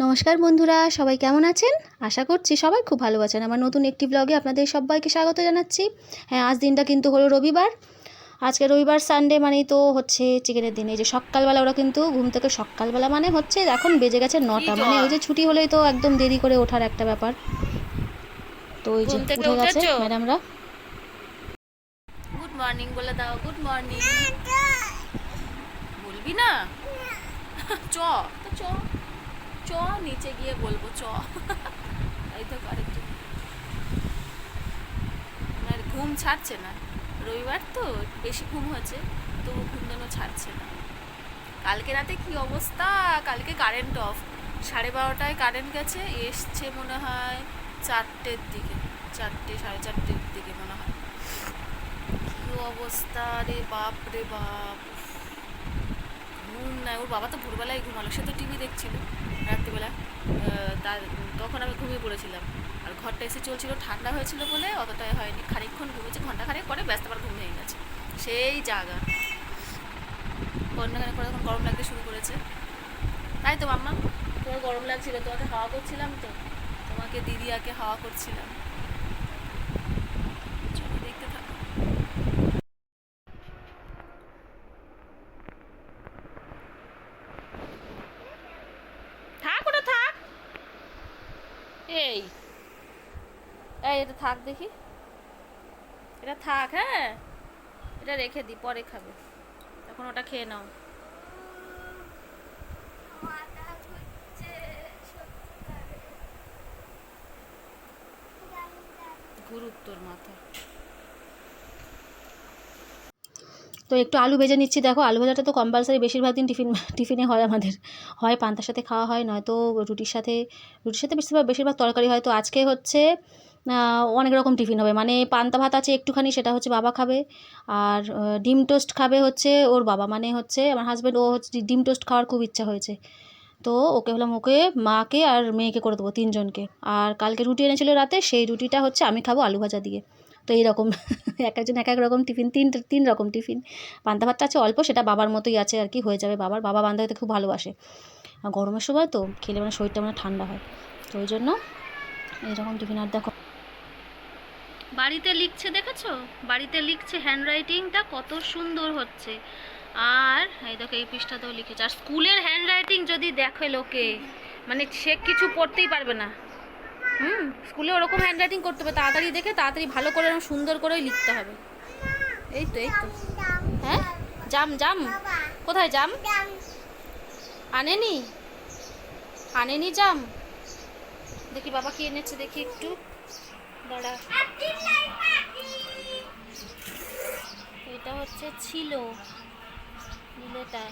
নমস্কার বন্ধুরা সবাই কেমন আছেন? আশা করছি সবাই খুব ভালো আছেন। আমার নতুন একটি ব্লগে আপনাদের সবাইকে স্বাগত জানাচ্ছি। হ্যাঁ আজ দিনটা কিন্তু হলো রবিবার। আজকে রবিবার সানডে মানেই তো হচ্ছে চিকেনের দিন। এই যে সকালবেলা ওরা কিন্তু ঘুম থেকে সকালবেলা মানে হচ্ছে এখন বেজে গেছে নটা। মানে ওই যে ছুটি হলেই তো একদম দেরি করে ওঠার একটা ব্যাপার। তো ওই যে উঠে গেছে ম্যাডামরা গুড মর্নিং বলে দাও গুড মর্নিং বলবি না। চ। তো চ। চ, নিচে গিয়ে বলব চ। এই তো আরেকটু। আমার ঘুম ছাড়ছে না। রবিবার তো বেশি ঘুম হয়েছে তবু ঘুম যেন ছাড়ছে না। কালকে রাতে কি অবস্থা? কালকে কারেন্ট অফ সাড়ে বারোটায় কারেন্ট গেছে, এসছে মনে হয় চারটের দিকে। চারটে, সাড়ে চারটের দিকে মনে হয়। কি অবস্থা রে বাপ রে বাপ। ঘুম নাই। ওর বাবা তো ভোরবেলায় ঘুমালো, সে তো টিভি দেখছিল। রাত্রিবেলা তা তার তখন আমি ঘুমিয়ে পড়েছিলাম। আর ঘরটা এসে চলছিল ঠান্ডা হয়েছিল বলে অতটাই হয়নি। খানিকক্ষণ ঘুমিয়েছে ঘণ্টা খানিক পরে ব্যস্ত আবার ঘুম ভেঙে গেছে। সেই জায়গা ঘণ্টা খানিক পরে এখন গরম লাগতে শুরু করেছে। তাই তো মাম্মা? তোমার গরম লাগছিল তোমাকে হাওয়া করছিলাম তো। তোমাকে দিদিয়াকে হাওয়া করছিলাম চলো দেখতে থাকো থাক ওটা থাক এই এই, এটা থাক দেখি। এটা থাক হ্যাঁ? এটা রেখে দি, পরে খাবে। এখন ওটা খেয়ে নাও। তো একটু আলু ভেজে নিচ্ছি। দেখো, আলু ভাজাটা তো কম্পালসারি বেশিরভাগ দিন টিফিন, টিফিনে হয় আমাদের। হয়, পান্তার সাথে খাওয়া হয়, নয়তো রুটির সাথে রুটির সাথে বেশিরভাগ বেশিরভাগ তরকারি হয়। তো আজকে হচ্ছে অনেক রকম টিফিন হবে। মানে পান্তা ভাত আছে একটুখানি, সেটা হচ্ছে বাবা খাবে। আর ডিম টোস্ট খাবে হচ্ছে ওর বাবা। মানে হচ্ছে আমার হাজব্যান্ড ও হচ্ছে ডিম টোস্ট খাওয়ার খুব ইচ্ছা হয়েছে। তো ওকে হলাম ওকে, মাকে আর মেয়েকে করে দেবো তিনজনকে। আর কালকে রুটি এনেছিল রাতে, সেই রুটিটা হচ্ছে আমি খাব আলু ভাজা দিয়ে। তো এইরকম, এক একজন এক এক রকম টিফিন তিন তিন রকম টিফিন পান্তা ভাতটা আছে অল্প, সেটা বাবার মতোই আছে আর কি, হয়ে যাবে বাবার। বাবা পান্তা খেতে খুব ভালোবাসে। আর গরমের সময় তো খেলে মানে শরীরটা মানে ঠান্ডা হয়। তো ওই জন্য এইরকম টিফিন আর দেখো। বাড়িতে লিখছে দেখেছ? বাড়িতে লিখছে হ্যান্ডরাইটিংটা কত সুন্দর হচ্ছে। আর, এই দেখো, এই পৃষ্ঠাতেও লিখেছে। আর স্কুলের হ্যান্ডরাইটিং যদি দেখে লোকে মানে সে কিছু পড়তেই পারবে না। হুম, স্কুলে ওরকম হ্যান্ডরাইটিং করতে হবে, তাড়াতাড়ি দেখে তাড়াতাড়ি ভালো করে সুন্দর করেই লিখতে হবে। এই তো এই তো। হ্যাঁ? জাম জাম। কোথায় জাম? আনেনি? আনেনি জাম? দেখি বাবা কি এনেছে, দেখি একটু। দাঁড়া এটা হচ্ছে ছিল নীলেটা।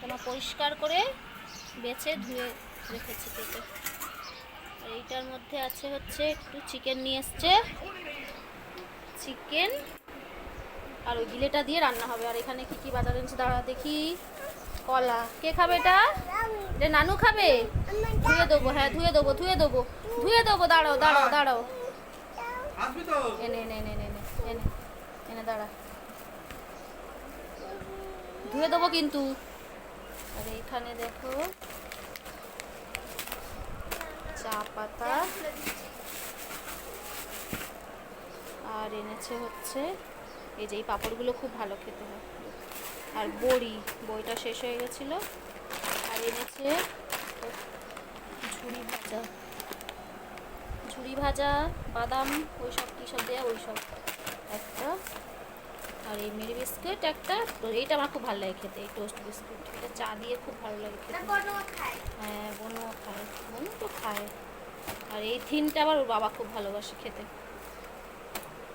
তোমার পরিষ্কার করে বেছে ধুয়ে রেখেছি কেটে এইটার মধ্যে আছে হচ্ছে একটু চিকেন নিয়ে এসছে। চিকেন আর ওই গিলেটা দিয়ে রান্না হবে। আর এখানে কি কি বাজার এনেছে? দাঁড়া দেখি। কলা। কে খাবে এটা? এটা নানু খাবে? ধুয়ে দেবো হ্যাঁ ধুয়ে দেবো ধুয়ে দেবো ধুয়ে দেবো, দাঁড়াও দাঁড়াও দাঁড়াও। এনে এনে এনে এনে এনে এনে দাঁড়া। ধুয়ে দেবো কিন্তু। আর এইখানে দেখো, চা পাতা। আর এনেছে হচ্ছে, এই যে এই পাঁপড়গুলো খুব ভালো খেতে হয়। আর বড়ি বইটা শেষ হয়ে গেছিল। আর এনেছে ঝুড়ি ভাজা। ঝুড়ি ভাজা বাদাম ওই সব কী সব দেওয়া ওই সব একটা। আর এই মেরি বিস্কুট একটা এইটা আমার খুব ভালো লাগে খেতে এই টোস্ট বিস্কুট। এটা চা দিয়ে খুব ভালো লাগে খেতে। হ্যাঁ বোনও খায়। বোনও তো খায়। আর এই থিনটা আবার ওর বাবা খুব ভালোবাসে খেতে।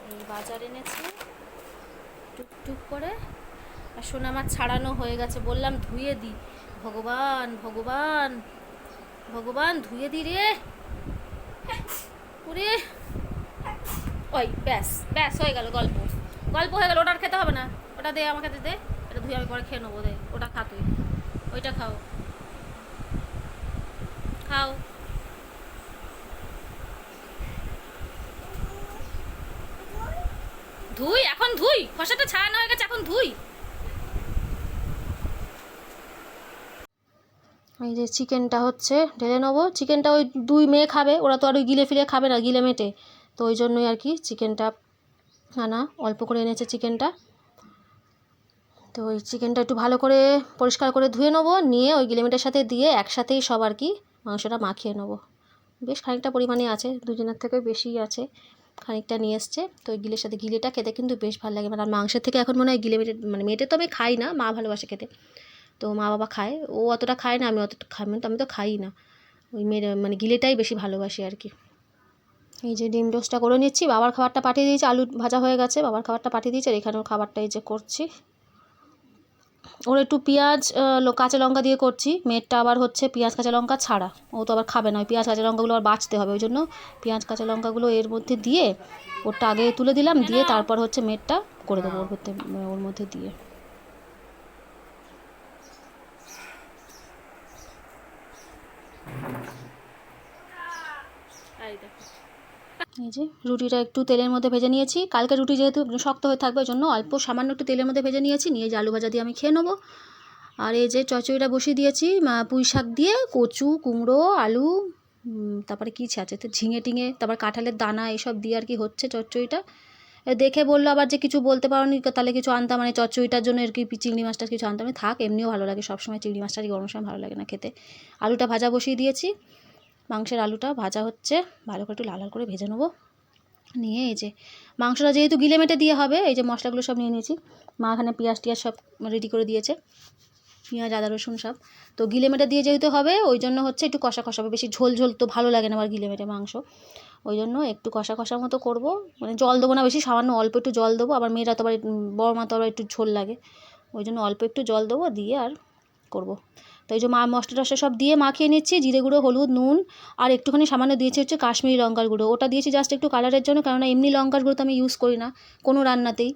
এই বাজার এনেছে। টুকটুক করে। আর সোনা আমার ছাড়ানো হয়ে গেছে বললাম ধুয়ে দিই ভগবান ভগবান ভগবান ধুয়ে দি রে। ওরে। ওই, ব্যাস ব্যাস, হয়ে গেল গল্প। গল্প হয়ে গেল ওটা খেতে হবে না। ওটা দে, আমাকে দে এটা ধুয়ে আমি পরে খেয়ে নেব, দে। ওটা খা তুই। ওইটা খাও। খাও। ধুই, এখন ধুই। খসাটা ছাড়ানো হয়ে গেছে, এখন ধুই। এই যে চিকেনটা হচ্ছে, ঢেলে নেব। চিকেনটা ওই দুই মেয়ে খাবে, ওরা তো আর ওই গিলে ফিলে খাবে না, গিলে মেটে। তো ওই জন্যই আর কি চিকেনটা আনা, অল্প করে এনেছে চিকেনটা। তো ওই চিকেনটা একটু ভালো করে পরিষ্কার করে ধুয়ে নেব, নিয়ে ওই গিলেমেটের সাথে দিয়ে একসাথেই সব আর কি মাংসটা মাখিয়ে নেব। বেশ খানিকটা পরিমাণে আছে, দুজনের থেকে বেশি আছে, খানিকটা নিয়ে এসছে। তো ওই গিলের সাথে গিলেটা খেতে কিন্তু বেশ ভালো লাগে। মানে মাংসের থেকে এখন মনে হয় গিলে মেটে মানে মেটে তো আমি খাই না, মা ভালোবাসে খেতে। তো মা বাবা খায়। ও অতটা খায় না আমি অতটা খাই মানে তো আমি তো খাই না। ওই মেয়ের মানে গিলেটাই বেশি ভালোবাসি আর কি। এই যে ডিম টোস্টটা করে নিচ্ছি বাবার খাবারটা পাঠিয়ে দিয়েছি আলু ভাজা হয়ে গেছে বাবার খাবারটা পাঠিয়ে দিয়েছি আর এখানেও খাবারটা এই যে করছি। ওর একটু পেঁয়াজ কাঁচা লঙ্কা দিয়ে করছি মেয়েরটা আবার হচ্ছে পেঁয়াজ কাঁচা লঙ্কা ছাড়া। ও তো আবার খাবে না ওই পেঁয়াজ কাঁচা লঙ্কাগুলো আবার বাছতে হবে ওই জন্য পেঁয়াজ কাঁচা লঙ্কাগুলো এর মধ্যে দিয়ে ওরটা আগে তুলে দিলাম দিয়ে তারপর হচ্ছে মেয়েরটা করে দেবো ওর মধ্যে ওর মধ্যে দিয়ে। এই যে রুটিটা একটু তেলের মধ্যে ভেজে নিয়েছি। কালকে রুটি যেহেতু শক্ত হয়ে থাকবে ওই জন্য অল্প সামান্য একটু তেলের মধ্যে ভেজে নিয়েছি। নিয়ে যে আলু ভাজা দিয়ে আমি খেয়ে নেব। আর এই যে চচড়িটা বসিয়ে দিয়েছি পুঁই শাক দিয়ে, কচু, কুমড়ো, আলু তারপরে কী আছে? তো ঝিঙে টিঙে, তারপর কাঁঠালের দানা, এসব দিয়ে আর কি হচ্ছে চচ্চড়িটা। দেখে বলল আবার যে কিছু বলতে পারোনি তাহলে কিছু আনতাম মানে চচ্চড়িটার জন্য আর কি চিংড়ি মাছটা কিছু আনতাম। থাক, এমনিও ভালো লাগে সবসময় চিংড়ি মাছটা আর কি গরমের সময় ভালো লাগে না খেতে। আলুটা ভাজা বসিয়ে দিয়েছি। মাংসের আলুটা ভাজা হচ্ছে। ভালো করে একটু লাল লাল করে ভেজে নেব। নিয়ে এই যে মাংসটা যেহেতু গিলে মেটে দিয়ে হবে, এই যে মশলাগুলো সব নিয়ে নিয়েছি। মা এখানে পেঁয়াজ টিয়াজ সব রেডি করে দিয়েছে। পেঁয়াজ, আদা, রসুন সব। তো গিলে মেটে দিয়ে যেহেতু হবে, ওই জন্য হচ্ছে একটু কষা কষা বেশি ঝোল ঝোল তো ভালো লাগে না আবার গিলে মেটে মাংস। ওই জন্য একটু কষা কষার মতো করব। মানে জল দেবো না বেশি, সামান্য অল্প একটু জল দেবো। আবার মেয়েরা তো আবার বড় মা তো আবার একটু ঝোল লাগে। ওই জন্য অল্প একটু জল দেবো, দিয়ে আর করব। তো এই যে মা মশলা টশলা সব দিয়ে মাখিয়ে নিচ্ছি, জিরে গুঁড়ো, হলুদ, নুন, আর একটুখানি সামান্য দিয়েছি হচ্ছে কাশ্মীরি লঙ্কার গুঁড়ো। ওটা দিয়েছি জাস্ট একটু কালারের জন্য, কেননা এমনি লঙ্কার গুঁড়ো তো আমি ইউজ করি না, কোনো রান্নাতেই।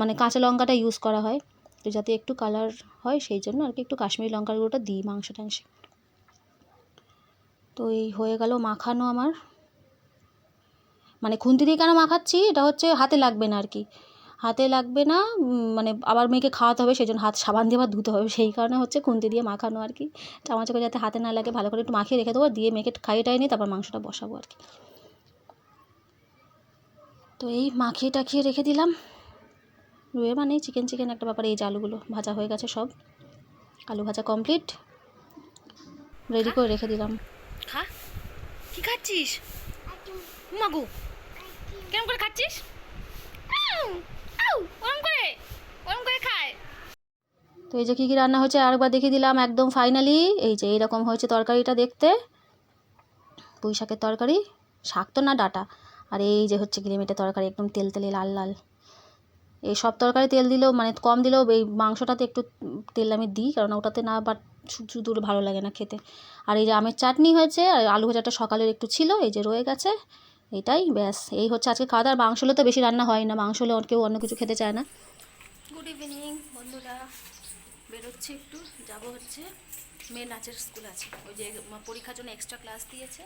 মানে কাঁচা লঙ্কাটা ইউজ করা হয়, তো যাতে একটু কালার হয় সেই জন্য আর কি একটু কাশ্মীরি লঙ্কার গুঁড়োটা দিই মাংস টাংসে তো এই হয়ে গেল মাখানো আমার। মানে খুন্তি দিয়ে কেন মাখাচ্ছি? এটা হচ্ছে হাতে লাগবে না আর কি। হাতে লাগবে না মানে আবার মেয়েকে খাওয়াতে হবে সেই জন্য হাত সাবান দিয়ে আবার ধুতে হবে, সেই কারণে হচ্ছে খুন্তি দিয়ে মাখানো আর কি। চামচ করে যাতে হাতে না লাগে, ভালো করে একটু মাখিয়ে রেখে দেবো, দিয়ে মেয়েকে খাইয়ে টাইয়ে নিয়ে তারপর মাংসটা বসাবো আর কি। তো এই মাখিয়ে টাখিয়ে রেখে দিলাম। রুয়ে মানে চিকেন চিকেন একটা ব্যাপার, এই যে আলুগুলো ভাজা হয়ে গেছে সব। আলু ভাজা কমপ্লিট। রেডি করে রেখে দিলাম। খা। কি খাচ্ছিস? মাগু কেমন করে খাচ্ছিস? তো এই যে কী কী রান্না হয়েছে, আরেকবার দেখিয়ে দিলাম, একদম ফাইনালি। এই যে এইরকম হয়েছে তরকারিটা দেখতে। পুঁই শাকের তরকারি, শাক তো না ডাটা। আর এই যে হচ্ছে গিরেমিটে তরকারি, একদম তেল তেলে লাল লাল। এই সব তরকারি তেল দিলেও মানে কম দিলেও, এই মাংসটাতে একটু তেল আমি দিই, কারণ ওটাতে না বাট শুধু ভালো লাগে না খেতে। আর এই যে আমের চাটনি হয়েছে, আর আলু ভাজাটা সকালের একটু ছিল, এই যে রয়ে গেছে। এটাই ব্যাস। এই হচ্ছে আজকে খাওয়া দাওয়ার। মাংস হলে তো বেশি রান্না হয় না। মাংস হলে কেউ অন্য কিছু খেতে চায় না। গুড ইভিনিং বন্ধুরা। বেরোচ্ছি একটু। যাব হচ্ছে মেয়ে নাচের স্কুল আছে। ওই যে পরীক্ষার জন্য এক্সট্রা ক্লাস দিয়েছে।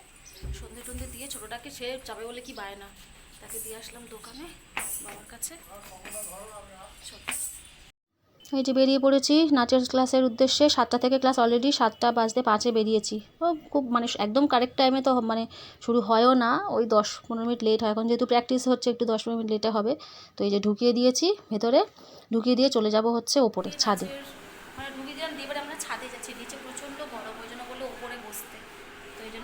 সন্ধে টন্ধে দিয়ে ছোটোটাকে সে যাবে বলে কি বায় না তাকে দিয়ে আসলাম দোকানে বাবার কাছে। এই যে বেরিয়ে পড়েছি, নাচের ক্লাসের উদ্দেশ্যে সাতটা থেকে ক্লাস অলরেডি সাতটা বাজতে পাঁচে বেরিয়েছি। ও খুব মানে একদম কারেক্ট টাইমে তো মানে শুরু হয়ও না, ওই দশ পনেরো মিনিট লেট হয়। এখন যেহেতু প্র্যাকটিস হচ্ছে, একটু দশ পনেরো মিনিট লেটে হবে। তো এই যে ঢুকিয়ে দিয়েছি ভেতরে, ঢুকিয়ে দিয়ে চলে যাব হচ্ছে ওপরে, ছাদে। দিয়ে আমরা ছাদে যাচ্ছি।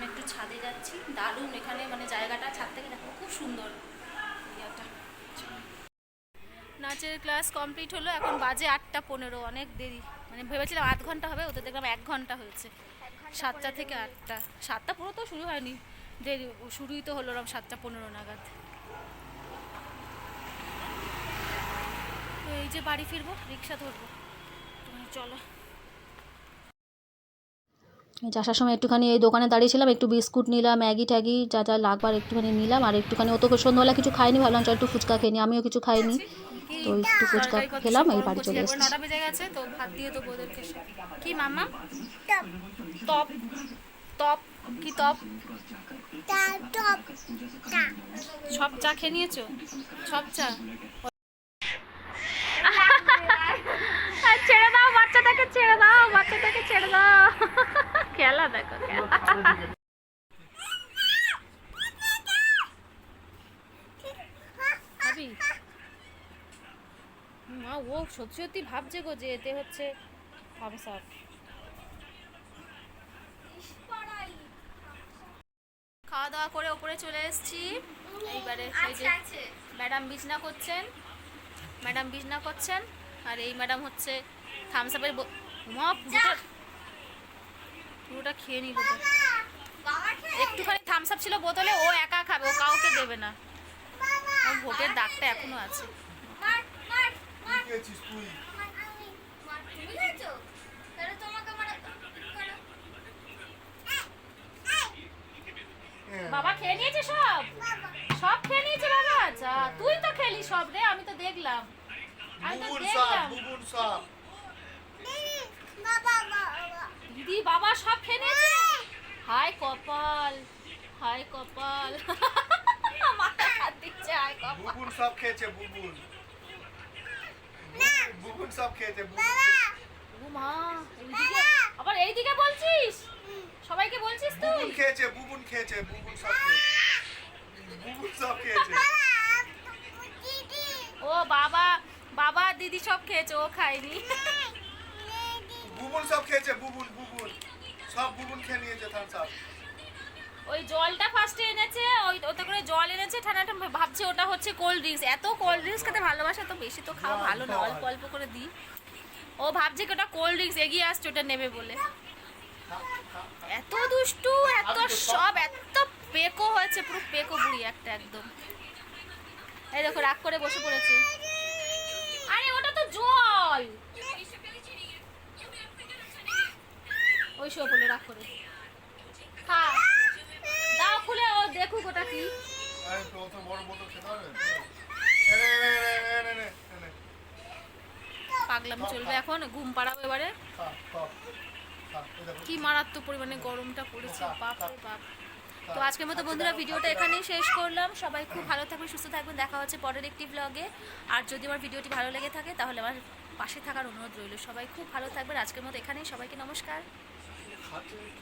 একটু ছাদে যাচ্ছি। দারুণ, এখানে মানে জায়গাটা ছাদ থেকে দেখো, খুব সুন্দর। নাচের ক্লাস কমপ্লিট হলো এখন বাজে আটটা পনেরো অনেক দেরি। মানে ভেবেছিলাম আধ ঘণ্টা হবে ওদের দেখলাম এক ঘণ্টা হয়েছে। সাতটা থেকে আটটা। সাতটা পুরো তো শুরু হয়নি। দেরি শুরুই তো হলো ওরকম সাতটা পনেরো নাগাদ। তো এই যে বাড়ি ফিরবো রিক্সা ধরবো। তো চলো। আসার সময় একটুখানি এই দোকানে দাঁড়িয়েছিলাম একটু বিস্কুট নিলাম ম্যাগি ট্যাগি যা যা লাগবার একটুখানি নিলাম আর একটুখানি অত সন্ধ্যাবেলা কিছু খাইনি ভাবলাম চল একটু ফুচকা খেয়ে নি আমিও কিছু খাইনি। তো একটু ফুচকা খেলাম এই বাড়ি চলে এসেছি। নটা বেজে গেছে তো ভাত দিয়ে তো ওদেরকে সব। কি মামা টপ। টপ। কি টপ? সব চা খেয়ে নিয়েছো? সব চা? ছেড়ে দাও বাচ্চাটাকে ছেড়ে দাও বাচ্চাটাকে ছেড়ে দাও। খেলা দেখো ভাবি মা ও সত্যি সত্যি ভাবছে গো যে এতে হচ্ছে থামস আপ খাওয়া দাওয়া করে ওপরে চলে এসেছি। এইবারে এই যে ম্যাডাম বিছনা করছেন। ম্যাডাম বিছনা করছেন। আর এই ম্যাডাম হচ্ছে থামস আপের মা পুরোটা পুরোটা খেয়ে নিল তো। একটুখানি থামস আপ ছিল বোতলে ও একা খাবে ও কাউকে দেবে না। ভোটের দাগটা এখনও আছে। খেয়েছিস তুই? বাবা খেয়ে নিয়েছে সব? সব খেয়ে নিয়েছে বাবা? আচ্ছা তুই তো খেলি সব রে আমি তো দেখলাম। আমি তো দেখলাম। দিদি বাবা সব খেয়ে নিয়েছে? হাই কপাল হাই কপাল। মাথা হাত দিচ্ছে হাই কপাল। বুবুন সব খেয়েছে বুবুন বুবুন সব খেয়েছে মা এইদিকে আবার এইদিকে বলছিস? সবাইকে বলছিস তুই? বুবুন খেয়েছে বুবুন খেয়েছে বুবুন সব খেয়েছে। বুবুন সব খেয়েছে। ও বাবা বাবা দিদি সব খেয়েছে ও খায়নি। বুবুন সব খেয়েছে বুবুন বুবুন। সব বুবুন খেয়ে নিয়েছে থামস আপ। ওই জলটা ফার্স্টে এনেছে ওই ওতে করে জল এনেছে ঠান্ডাটা ভাবছে ওটা হচ্ছে কোল্ড ড্রিঙ্কস এত কোল্ড ড্রিঙ্কস খেতে ভালোবাসা তো বেশি তো খাওয়া ভালো না অল্প অল্প করে দিই। ও ভাবছে কি ওটা কোল্ড ড্রিঙ্কস এগিয়ে আসছে ওটা নেবে বলে। এত দুষ্টু এত সব এত পেকো হয়েছে পুরো পেকো বুড়ি একটা একদম। এই দেখো রাগ করে বসে পড়েছে। আরে ওটা তো জল! ওই শো বলে রাগ করে। ও দেখুক ওটা কি। পাগলাম চলবে এখন ঘুম পাড়াবো এবারে। কি মারাত্মক পরিমাণে গরমটা পড়েছে বাপ। বাপ তো আজকের মতো বন্ধুরা ভিডিওটা এখানেই শেষ করলাম। সবাই খুব ভালো থাকবেন সুস্থ থাকবেন। দেখা হচ্ছে পরের একটি ব্লগে আর যদি আমার ভিডিওটি ভালো লেগে থাকে তাহলে আমার পাশে থাকার অনুরোধ রইল। সবাই খুব ভালো থাকবেন। আজকের মতো এখানেই সবাইকে নমস্কার।